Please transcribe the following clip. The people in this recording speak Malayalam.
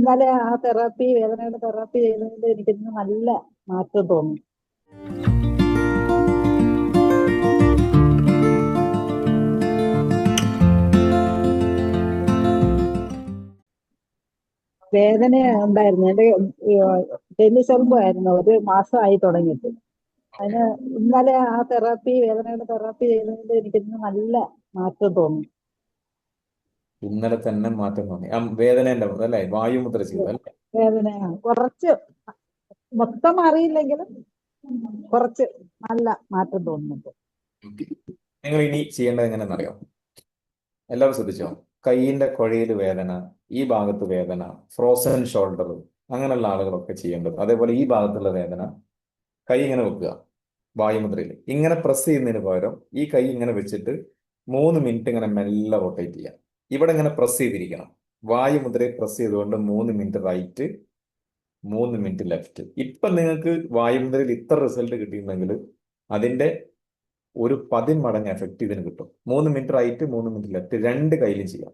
ഇന്നലെ ആ തെറാപ്പി വേദനയുടെ തെറാപ്പി ചെയ്തതിൽ എനിക്കിന്ന് നല്ല മാറ്റം തോന്നി. വേദന ഉണ്ടായിരുന്നു. എന്റെ ടെന്നിസ് എൽബോ ആയിരുന്നു. ഒരു മാസമായി തുടങ്ങിയിട്ട്. അതിന് ഇന്നലെ ആ തെറാപ്പി വേദനയുടെ തെറാപ്പി ചെയ്തതിൽ എനിക്കിന്ന് നല്ല മാറ്റം തോന്നി. ഇന്നലെ തന്നെ മാറ്റം തോന്നി ആ വേദനേന്റെ അല്ലേ? വായുമുദ്ര ചെയ്തു അല്ലേ? വേദന കുറച്ച് മൊത്തം അറിയില്ലെങ്കിലും കുറച്ച് നല്ല മാറ്റം തോന്നുന്നുണ്ട്. നിങ്ങൾ ഇനി ചെയ്യേണ്ടത് എങ്ങനെയെന്നറിയോ എല്ലാവരും ശ്രദ്ധിച്ചോ? കൈയിന്റെ കുഴയിൽ വേദന ഈ ഭാഗത്ത് വേദന ഫ്രോസൺ ഷോൾഡർ അങ്ങനെയുള്ള ആളുകളൊക്കെ ചെയ്യേണ്ടത്. അതേപോലെ ഈ ഭാഗത്തുള്ള വേദന കൈ ഇങ്ങനെ വെക്കുക വായുമുദ്രയിൽ. ഇങ്ങനെ പ്രസ് ചെയ്യുന്നതിന് പകരം ഈ കൈ ഇങ്ങനെ വെച്ചിട്ട് മൂന്ന് മിനിറ്റ് ഇങ്ങനെ മെല്ലെ റൊട്ടേറ്റ് ചെയ്യുക. ഇവിടെ ഇങ്ങനെ പ്രസ് ചെയ്തിരിക്കണം. വായു മുദ്രയെ പ്രസ് ചെയ്തുകൊണ്ട് മൂന്ന് മിനിറ്റ് റൈറ്റ് മൂന്ന് മിനിറ്റ് ലെഫ്റ്റ് ഇപ്പൊ നിങ്ങൾക്ക് വായുമുദ്രയിൽ ഇത്ര റിസൾട്ട് കിട്ടിയിട്ടുണ്ടെങ്കിൽ അതിന്റെ ഒരു പതിന്മടങ്ങ് എഫക്റ്റ് ഇതിന് കിട്ടും. മൂന്ന് മിനിറ്റ് റൈറ്റ് മൂന്ന് മിനിറ്റ് ലെഫ്റ്റ് രണ്ട് കയ്യിലും ചെയ്യാം.